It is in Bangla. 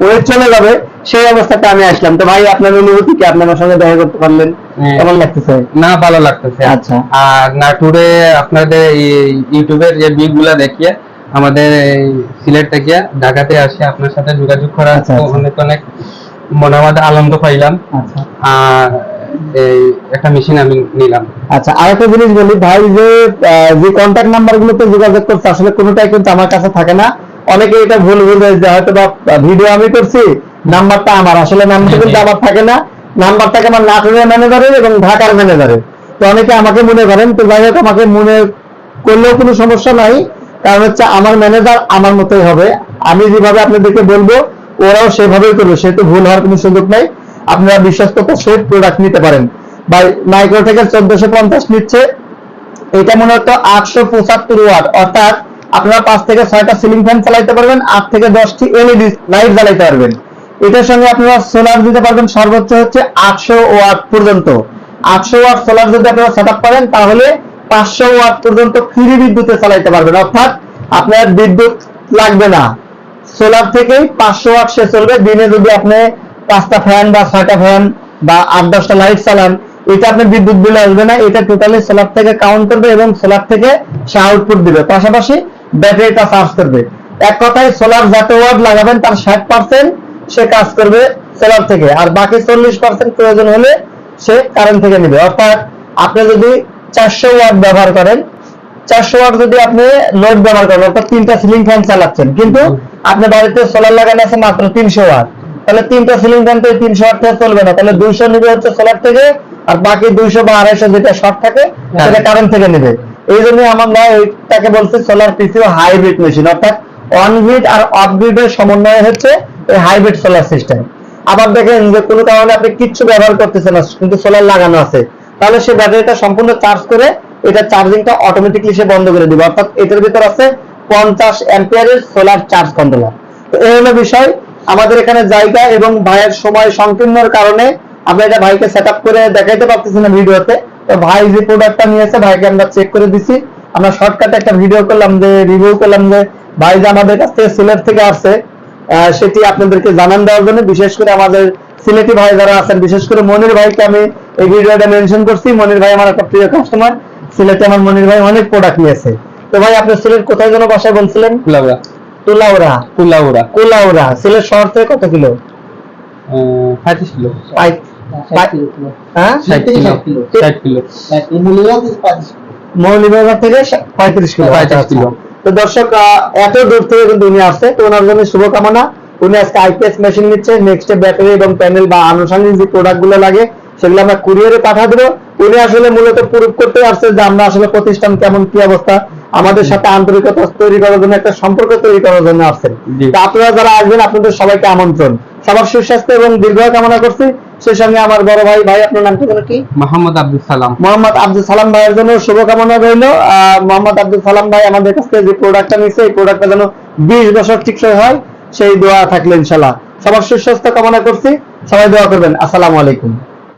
ওয়েট চলে যাবে সেই অবস্থাতে আমি আসলাম। তো ভাই আপনার অনুভূতি কি? আপনি আমার সঙ্গে দেখা করতে পারলেন? হ্যাঁ। কেমন লাগতেছে? না ভালো লাগতেছে। আচ্ছা। আর নাটুরে আপনাদের ইউটিউবের যে বিগগুলা দেখিয়ে আমাদের সিলেট থেকে ঢাকাতে আসে আপনার সাথে যোগাযোগ করা আচ্ছা, তো আচ্ছা। অনেক অনেক মনে মধ্যে আনন্দ পাইলাম। আচ্ছা। আর এই একটা মেশিন আমি নিলাম। আচ্ছা আরেকটা জিনিস বলি ভাই যে যে কন্ট্যাক্ট নাম্বার গুলোতে যোগাযোগ করছে আসলে কোনোটাই কিন্তু আমার কাছে থাকে না। অনেকে এটা ভুল যে হয়তো বা ভিডিও আমি করছি নাম্বারটা আমার। আসলে নাম্বারটা কিন্তু আমার থাকে না। নাম্বার থাকে আমার নাটোরের ম্যানেজারের এবং ঢাকার ম্যানেজারের তো অনেকে আমাকে মনে করেন তো যাই হোক আমাকে মনে করলেও কোনো সমস্যা নাই। কারণ হচ্ছে আমার ম্যানেজার আমার মতোই হবে। আমি যেভাবে আপনাদেরকে বলব ওরাও সেভাবেই করবে। সেহেতু ভুল হওয়ার কোনো সুযোগ নাই। আপনারা বিশ্বস্ততা সহিত প্রোডাক্ট নিতে পারেন। বা মাইক্রো থেকে চোদ্দশো পঞ্চাশ নিচ্ছে। এটা মনে মূলত আটশো পঁচাত্তর ওয়াট অর্থাৎ আপনারা পাঁচ থেকে ছয়টা সিলিং ফ্যান চালাইতে পারবেন, আট থেকে দশটি এলইডি লাইট জ্বালাইতে পারবেন। এটার সঙ্গে আপনারা সোলার দিতে পারবেন, সর্বোচ্চ হচ্ছে আটশো ওয়াট পর্যন্ত। আটশো ওয়াট সোলার যদি আপনারা সেট করেন, তাহলে পাঁচশো ওয়াট পর্যন্ত ফ্রি বিদ্যুতে চালাইতে পারবেন। অর্থাৎ আপনার বিদ্যুৎ লাগবে না। সোলার থেকেই পাঁচশো ওয়াট সে চলবে। দিনে যদি আপনি পাঁচটা ফ্যান বা ছয়টা ফ্যান বা আট দশটা লাইট চালান, এটা আপনার বিদ্যুৎ বিল আসবে না। এটা টোটালি সোলার থেকে কাউন্ট করবে এবং সোলার থেকে সে আউটপুট দিবে। পাশাপাশি ব্যাটারিটা চার্জ করবে। এক কথায় সোলার যত ওয়াট লাগাবেন তার ষাট পার্সেন্ট সে কাজ করবে সোলার থেকে। আর বাকি চল্লিশ পার্সেন্ট প্রয়োজন হলে সে কারেন্ট থেকে নেবে। অর্থাৎ আপনি যদি চারশো ওয়াট ব্যবহার করেন চারশো ওয়াট যদি আপনি লোড ব্যবহার করেন অর্থাৎ তিনটা সিলিং ফ্যান চালাচ্ছেন কিন্তু আপনার বাড়িতে সোলার লাগানো আছে মাত্র তিনশো ওয়াট তাহলে তিনটা সিলিং ফ্যান তো তিনশো ওয়াট থেকে চলবে না। তাহলে দুইশো নিবে হচ্ছে সোলার থেকে আর বাকি দুইশো বা আড়াইশো যেটা শর্ট থাকে সেটা কারেন্ট থেকে নেবে। এই জন্য আমার এটাকে বলছে সোলার পিসিও হাইব্রিড মেশিন অর্থাৎ অন গ্রিড আর অফ গ্রিডের সমন্বয় হচ্ছে এই হাইব্রিড সোলার সিস্টেম আবার দেখেন যে কোনো কারণে আপনি কিচ্ছু ব্যবহার করতেছেন না, কিন্তু সোলার লাগানো আছে। তাহলে সে ব্যাটারিটা সম্পূর্ণ চার্জ করে এটা চার্জিংটা অটোমেটিকলি সে বন্ধ করে দিবে। অর্থাৎ এটার ভিতর আছে পঞ্চাশ অ্যাম্পিয়ারের সোলার চার্জ কন্ট্রোলার তো এই হলো বিষয়। আমাদের এখানে জায়গা এবং ভাইয়ের সময় সংকীর্ণর কারণে আমরা এটা ভাইকে সেট করে দেখাইতে পারতেছি না ভিডিওতে। তো ভাই যে প্রোডাক্টটা নিয়েছে ভাইকে আমরা চেক করে দিছি। আমরা শর্টকাটে একটা ভিডিও করলাম যে রিভিউ করলাম যে ভাই যে আমাদের কাছ থেকে সিলেট থেকে আসছে সেটি আপনাদেরকে জানান দেওয়ার জন্য বিশেষ করে আমাদের সিলেটি ভাই যারা আছেন বিশেষ করে মনির ভাইকে আমি এই ভিডিওটা মেনশন করছি। মনির ভাই আমার একটা প্রিয় কাস্টমার সিলেটে আমার মনির ভাই অনেক প্রোডাক্ট নিয়েছে তো ভাই আপনি সিলেট কোথায় যেন বাসায় বলছিলেন? কুলাউড়া। কুলাউড়া। কুলাউড়া। সিলেট শহর থেকে কত কিলো? পঁয়ত্রিশ কিলো। পাই- পাই- ষাট কিলো। ষাট কিলো। মৌলিবাজার থেকে পঁয়ত্রিশ কিলো। পঁয়ত্রিশ কিলো। তো দর্শক এত দূর থেকে কিন্তু উনি আসছে। তো ওনার জন্য শুভকামনা। উনি আজকে আইপিএস মেশিন নিচ্ছে। নেক্সট ব্যাটারি এবং প্যানেল বা আনুষঙ্গিক যে প্রোডাক্ট লাগে সেগুলো আমরা কুরিয়ারে পাঠা দেবো। উনি আসলে মূলত প্রুভ করতে আসছে যে আমরা আসলে প্রতিষ্ঠান কেমন কি অবস্থা আমাদের সাথে আন্তরিকতা তৈরি করার জন্য একটা সম্পর্ক তৈরি করার জন্য আসছেন আপনারা যারা আসবেন আপনাদের সবাইকে আমন্ত্রণ। সবার সুস্বাস্থ্য এবং দীর্ঘ কামনা করছি। সেই সঙ্গে আমার বড় ভাই ভাই আপনার নাম কি মোহাম্মদ আব্দুল সালাম। মোহাম্মদ আব্দুল সালাম ভাইয়ের জন্য শুভকামনা রইল। আহ, মোহাম্মদ আব্দুল সালাম ভাই আমাদের কাছ থেকে যে প্রোডাক্টটা নিচ্ছে এই প্রোডাক্টটা যেন বিশ বছর টিকসই হয় সেই দোয়া থাকলে ইনশাল্লাহ সবার সুস্বাস্থ্য কামনা করছি। সবাই দোয়া করবেন। আসসালামু আলাইকুম।